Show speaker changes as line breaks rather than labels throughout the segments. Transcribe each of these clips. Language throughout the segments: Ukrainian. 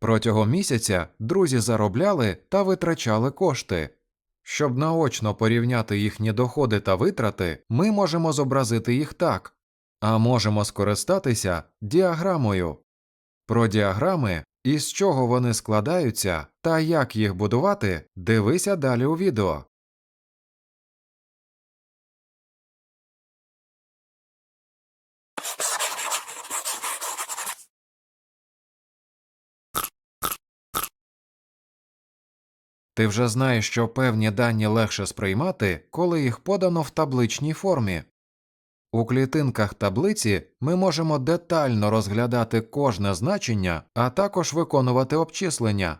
Протягом місяця друзі заробляли та витрачали кошти. Щоб наочно порівняти їхні доходи та витрати, ми можемо зобразити їх так, а можемо скористатися діаграмою. Про діаграми, із чого вони складаються та як їх будувати, дивися далі у відео. Ти вже знаєш, що певні дані легше сприймати, коли їх подано в табличній формі. У клітинках таблиці ми можемо детально розглядати кожне значення, а також виконувати обчислення.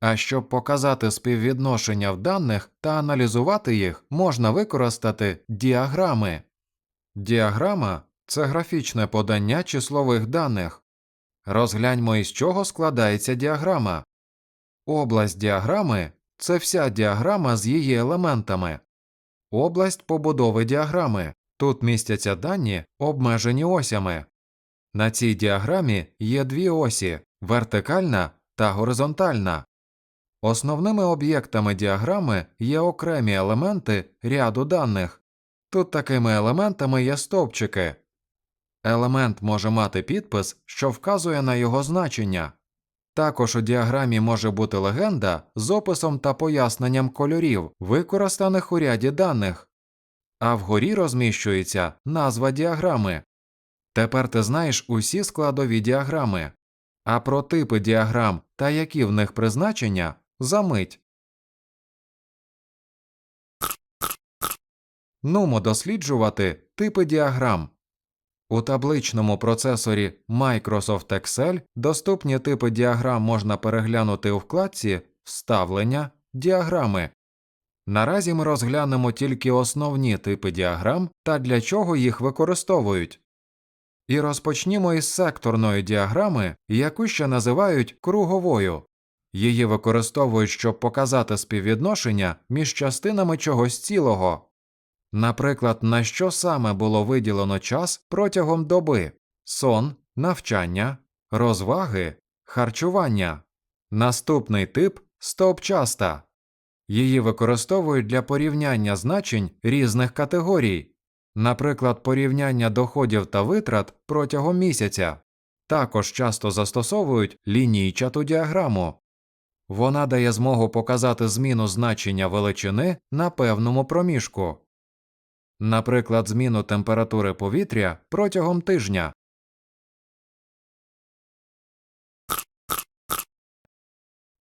А щоб показати співвідношення в даних та аналізувати їх, можна використати діаграми. Діаграма це графічне подання числових даних. Розгляньмо, із чого складається діаграма. Область діаграми це вся діаграма з її елементами. Область побудови діаграми. Тут містяться дані, обмежені осями. На цій діаграмі є дві осі вертикальна та горизонтальна. Основними об'єктами діаграми є окремі елементи ряду даних. Тут такими елементами є стовпчики. Елемент може мати підпис, що вказує на його значення. Також у діаграмі може бути легенда з описом та поясненням кольорів, використаних у ряді даних, а вгорі розміщується назва діаграми. Тепер ти знаєш усі складові діаграми, а про типи діаграм та які в них призначення за мить. Нумо досліджувати типи діаграм. У табличному процесорі Microsoft Excel доступні типи діаграм можна переглянути у вкладці Вставлення діаграми. Наразі ми розглянемо тільки основні типи діаграм та для чого їх використовують. І розпочнімо із секторної діаграми, яку ще називають круговою. Її використовують, щоб показати співвідношення між частинами чогось цілого. Наприклад, на що саме було виділено час протягом доби сон, навчання, розваги, харчування. Наступний тип стовпчаста. Її використовують для порівняння значень різних категорій, наприклад, порівняння доходів та витрат протягом місяця. Також часто застосовують лінійчату діаграму. Вона дає змогу показати зміну значення величини на певному проміжку наприклад, зміну температури повітря протягом тижня.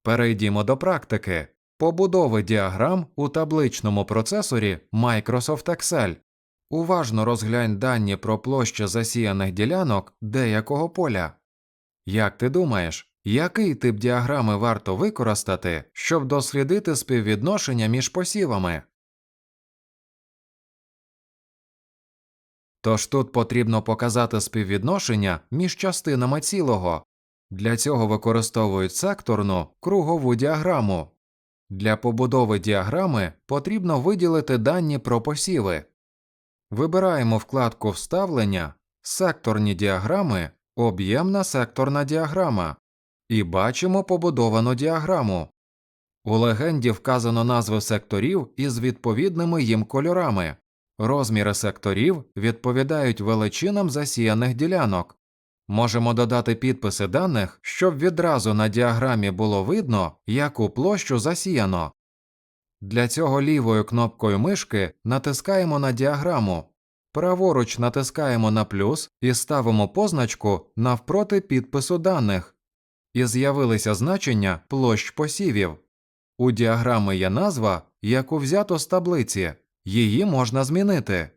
Перейдімо до практики побудови діаграм у табличному процесорі Microsoft Excel. Уважно розглянь дані про площу засіяних ділянок деякого поля. Як ти думаєш, який тип діаграми варто використати, щоб дослідити співвідношення між посівами? Тож тут потрібно показати співвідношення між частинами цілого. Для цього використовують секторну кругову діаграму. Для побудови діаграми потрібно виділити дані про посіви. Вибираємо вкладку Вставлення, секторні діаграми, об'ємна секторна діаграма і бачимо побудовану діаграму. У легенді вказано назви секторів із відповідними їм кольорами. Розміри секторів відповідають величинам засіяних ділянок. Можемо додати підписи даних, щоб відразу на діаграмі було видно, яку площу засіяно. Для цього лівою кнопкою мишки натискаємо на діаграму, праворуч натискаємо на плюс і ставимо позначку навпроти підпису даних, і з'явилися значення площ посівів. У діаграми є назва, яку взято з таблиці. Її можна змінити.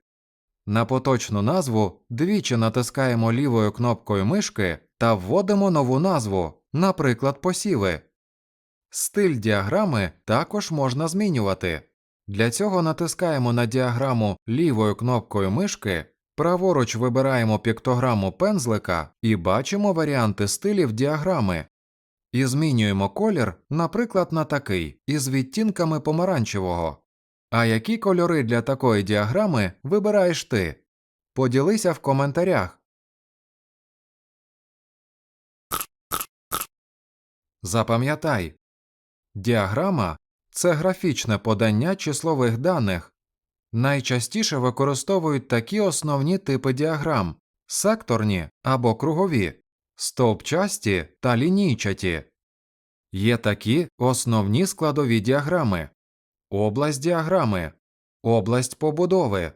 На поточну назву двічі натискаємо лівою кнопкою мишки та вводимо нову назву, наприклад, посіви. Стиль діаграми також можна змінювати. Для цього натискаємо на діаграму лівою кнопкою мишки, праворуч вибираємо піктограму пензлика і бачимо варіанти стилів діаграми. І змінюємо колір, наприклад, на такий, із відтінками помаранчевого. А які кольори для такої діаграми вибираєш ти? Поділися в коментарях. Запам'ятай. Діаграма це графічне подання числових даних. Найчастіше використовують такі основні типи діаграм секторні або кругові, стовпчасті та лінійчаті. Є такі основні складові діаграми область діаграми, область побудови,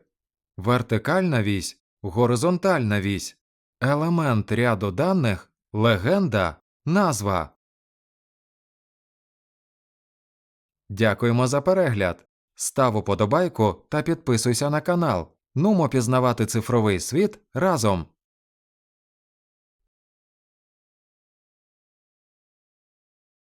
вертикальна вісь, горизонтальна вісь, елемент ряду даних, легенда, назва. Дякуємо за перегляд. Став уподобайку та підписуйся на канал. Нумо пізнавати цифровий світ разом.